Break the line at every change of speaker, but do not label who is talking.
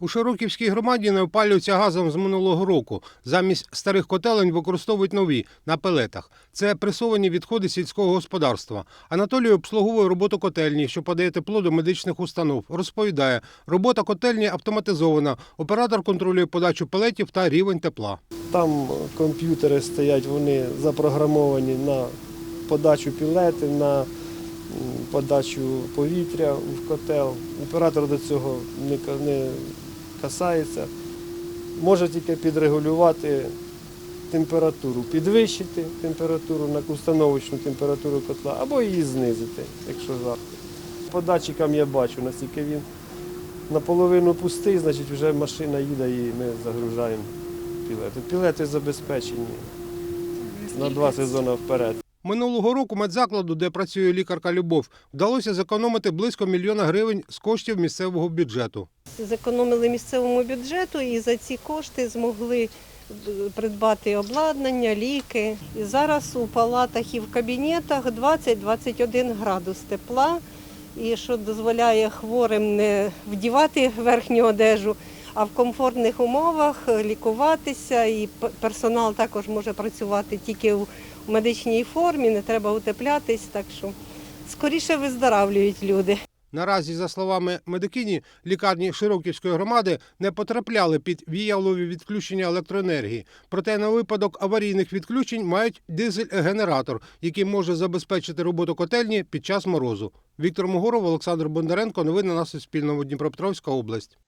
У Широківській громаді не опалюються газом з минулого року. Замість старих котелень використовують нові на пелетах. Це пресовані відходи сільського господарства. Анатолій обслуговує роботу котельні, що подає тепло до медичних установ. Розповідає, робота котельні автоматизована. Оператор контролює подачу пелетів та рівень тепла.
Там комп'ютери стоять, вони запрограмовані на подачу пілети, на подачу повітря в котел. Оператор до цього не, касається. Може тільки підрегулювати температуру, підвищити температуру на установочну температуру котла або її знизити, якщо жарко. По датчикам я бачу, наскільки він наполовину пустий, значить вже машина їде і ми загружаємо пілети. Пілети забезпечені на два сезони вперед.
Минулого року медзакладу, де працює лікарка Любов, вдалося зекономити близько мільйона гривень з коштів місцевого бюджету.
зекономили місцевому бюджету і за ці кошти змогли е, придбати обладнання, ліки. І зараз у палатах і в кабінетах 20-21 градус тепла, і що дозволяє хворим не вдівати верхню одежу, а в комфортних умовах лікуватися. І персонал також може працювати тільки в медичній формі, не треба утеплятись, так що скоріше виздоравлюють люди.
Наразі, за словами медикині, лікарні Широківської громади не потрапляли під віялові відключення електроенергії. Проте на випадок аварійних відключень мають дизель-генератор, який може забезпечити роботу котельні під час морозу. Віктор Могоров, Олександр Бондаренко. Новини на Суспільному Дніпропетровська область.